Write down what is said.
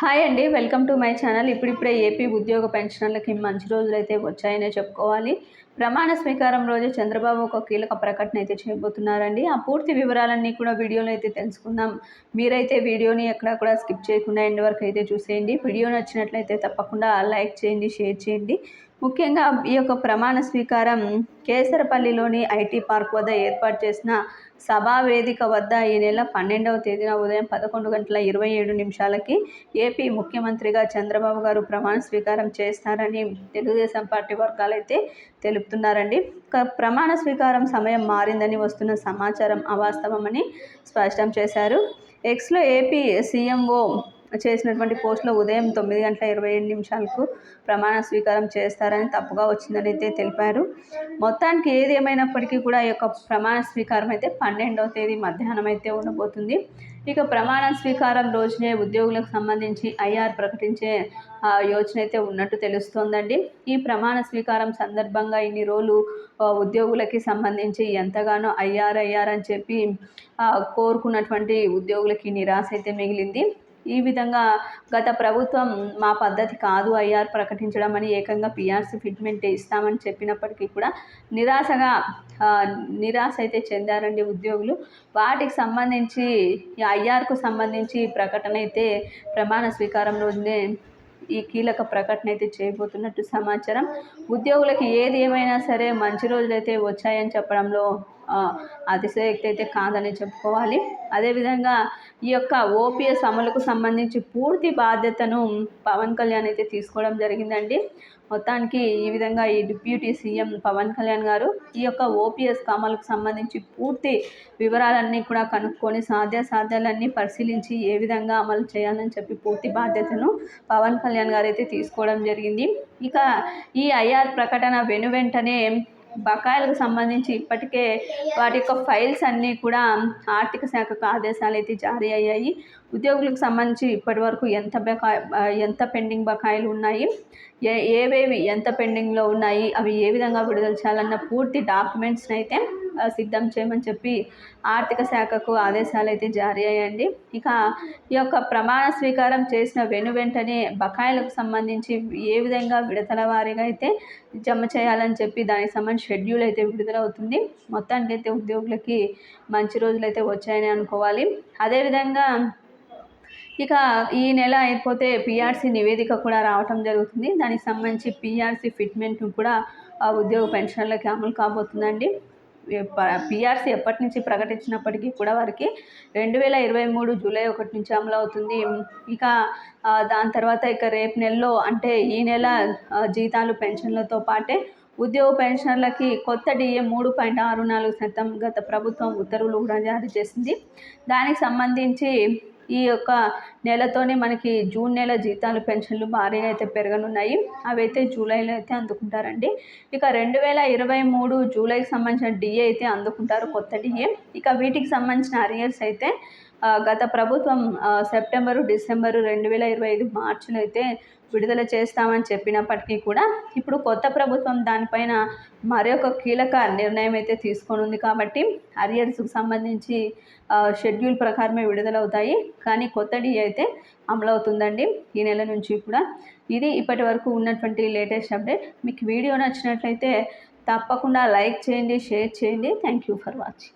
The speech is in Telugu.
హాయ్ అండి వెల్కమ్ టు మై ఛానల్. ఇప్పుడిప్పుడే ఏపీ ఉద్యోగ పెన్షనర్లకి మంచి రోజులు అయితే వచ్చాయనే చెప్పుకోవాలి. ప్రమాణ స్వీకారం రోజు చంద్రబాబు ఒక కీలక ప్రకటన అయితే చేయబోతున్నారండి. ఆ పూర్తి వివరాలన్నీ కూడా వీడియోలో అయితే తెలుసుకుందాం. మీరైతే వీడియోని ఎక్కడ కూడా స్కిప్ చేయకుండా ఎండ్ వరకు అయితే చూసేయండి. వీడియో నచ్చినట్లయితే తప్పకుండా లైక్ చేయండి షేర్ చేయండి. ముఖ్యంగా ఈ యొక్క ప్రమాణ స్వీకారం కేసరపల్లిలోని ఐటీ పార్క్ వద్ద ఏర్పాటు చేసిన సభా వేదిక వద్ద ఈ నెల పన్నెండవ తేదీన ఉదయం పదకొండు గంటల ఇరవై ఏడు నిమిషాలకి ఏపీ ముఖ్యమంత్రిగా చంద్రబాబు గారు ప్రమాణ స్వీకారం చేస్తారని తెలుగుదేశం పార్టీ వర్గాలైతే తెలుపుతున్నారండి. ప్రమాణ స్వీకారం సమయం మారిందని వస్తున్న సమాచారం అవాస్తవమని స్పష్టం చేశారు. ఎక్స్లో ఏపీ సీఎంఓ చేసినటువంటి పోస్టులో ఉదయం తొమ్మిది గంటల ఇరవై ఏడు నిమిషాలకు ప్రమాణ స్వీకారం చేస్తారని తప్పుగా వచ్చిందని అయితే తెలిపారు. మొత్తానికి ఏది ఏమైనప్పటికీ కూడా ఈ యొక్క ప్రమాణ స్వీకారం అయితే పన్నెండవ తేదీ మధ్యాహ్నం అయితే ఉండబోతుంది. ఇక ప్రమాణ స్వీకారం రోజునే ఉద్యోగులకు సంబంధించి ఐఆర్ ప్రకటించే యోచన అయితే ఉన్నట్టు తెలుస్తోందండి. ఈ ప్రమాణ స్వీకారం సందర్భంగా ఇన్ని రోజులు ఉద్యోగులకి సంబంధించి ఎంతగానో ఐఆర్ ఐఆర్ అని చెప్పి కోరుకున్నటువంటి ఉద్యోగులకి నిరాశ అయితే మిగిలింది. ఈ విధంగా గత ప్రభుత్వం మా పద్ధతి కాదు ఐఆర్ ప్రకటించడం అని ఏకంగా పిఆర్సీ ఫిట్మెంట్ ఇస్తామని చెప్పినప్పటికీ కూడా నిరాశగా నిరాశ అయితే చెందారండి ఉద్యోగులు. వాటికి సంబంధించి ఐఆర్కు సంబంధించి ప్రకటన అయితే ప్రమాణ స్వీకారం రోజునే ఈ కీలక ప్రకటన అయితే చేయబోతున్నట్టు సమాచారం. ఉద్యోగులకి ఏది ఏమైనా సరే మంచి రోజులైతే వచ్చాయని చెప్పడంలో అతిశయక్తి అయితే కాదని చెప్పుకోవాలి. అదేవిధంగా ఈ యొక్క ఓపీఎస్ అమలుకు సంబంధించి పూర్తి బాధ్యతను పవన్ కళ్యాణ్ అయితే తీసుకోవడం జరిగిందండి. మొత్తానికి ఈ విధంగా ఈ డిప్యూటీ సీఎం పవన్ కళ్యాణ్ గారు ఈ యొక్క ఓపీఎస్ అమలుకు సంబంధించి పూర్తి వివరాలన్నీ కూడా కనుక్కొని సాధ్యాసాధ్యాలన్నీ పరిశీలించి ఏ విధంగా అమలు చేయాలని చెప్పి పూర్తి బాధ్యతను పవన్ కళ్యాణ్ గారు అయితే తీసుకోవడం జరిగింది. ఇక ఈ ఐఆర్ ప్రకటన వెను వెంటనే బకాయిలకు సంబంధించి ఇప్పటికే వాటి యొక్క ఫైల్స్ అన్నీ కూడా ఆర్థిక శాఖకు ఆదేశాలు అయితే జారీ అయ్యాయి. ఉద్యోగులకు సంబంధించి ఇప్పటి వరకు ఎంత బకాయి ఎంత పెండింగ్ బకాయిలు ఉన్నాయి? ఏ ఏవేవి ఎంత పెండింగ్లో ఉన్నాయి? అవి ఏ విధంగా విడుదల చేయాలన్న పూర్తి డాక్యుమెంట్స్ని అయితే సిద్ధం చేయమని చెప్పి ఆర్థిక శాఖకు ఆదేశాలు అయితే జారీ అయ్యండి ఇక ఈ యొక్క ప్రమాణ స్వీకారం చేసిన వెను వెంటనే బకాయిలకు సంబంధించి ఏ విధంగా విడతల వారీగా అయితే జమ చేయాలని చెప్పి దానికి సంబంధించి షెడ్యూల్ అయితే విడుదలవుతుంది. మొత్తానికి అయితే ఉద్యోగులకి మంచి రోజులు అయితే వచ్చాయని అనుకోవాలి. అదేవిధంగా ఇక ఈ నెల అయిపోతే పిఆర్సీ నివేదిక కూడా రావటం జరుగుతుంది. దానికి సంబంధించి పిఆర్సీ ఫిట్మెంట్ కూడా ఉద్యోగ పెన్షన్లకి అమలు కాబోతుందండి. పిఆర్సీ ఎప్పటి నుంచి ప్రకటించినప్పటికీ కూడా వారికి రెండు వేల ఇరవై మూడు జూలై ఒకటి నుంచి అమలు అవుతుంది. ఇక దాని తర్వాత ఇక రేపు నెలలో అంటే ఈ నెల జీతాలు పెన్షన్లతో పాటే ఉద్యోగ పెన్షన్లకి కొత్త డిఏ మూడు పాయింట్ ఆరు నాలుగు శాతం గత ప్రభుత్వం ఉత్తర్వులు కూడా జారీ చేసింది. దానికి సంబంధించి ఈ యొక్క నెలతోనే మనకి జూన్ నెల జీతాలు పెన్షన్లు భారీగా అయితే పెరగనున్నాయి. అవి అయితే జూలైలో అయితే అందుకుంటారండి. ఇక రెండు వేల ఇరవై మూడు జూలైకి సంబంధించిన డిఏ అయితే అందుకుంటారు కొత్త డిఏ ఇక వీటికి సంబంధించిన అరియర్స్ అయితే గత ప్రభుత్వం సెప్టెంబరు డిసెంబరు రెండు వేల ఇరవై ఐదు మార్చిలో అయితే విడుదల చేస్తామని చెప్పినప్పటికీ కూడా ఇప్పుడు కొత్త ప్రభుత్వం దానిపైన మరొక కీలక నిర్ణయం అయితే తీసుకొని ఉంది కాబట్టి అరియర్స్కు సంబంధించి షెడ్యూల్ ప్రకారమే విడుదలవుతాయి. కానీ కొత్త డి అయితే అమలవుతుందండి ఈ నెల నుంచి కూడా. ఇది ఇప్పటి వరకు ఉన్నటువంటి లేటెస్ట్ అప్డేట్. మీకు వీడియో నచ్చినట్లయితే తప్పకుండా లైక్ చేయండి షేర్ చేయండి. Thank you for watching.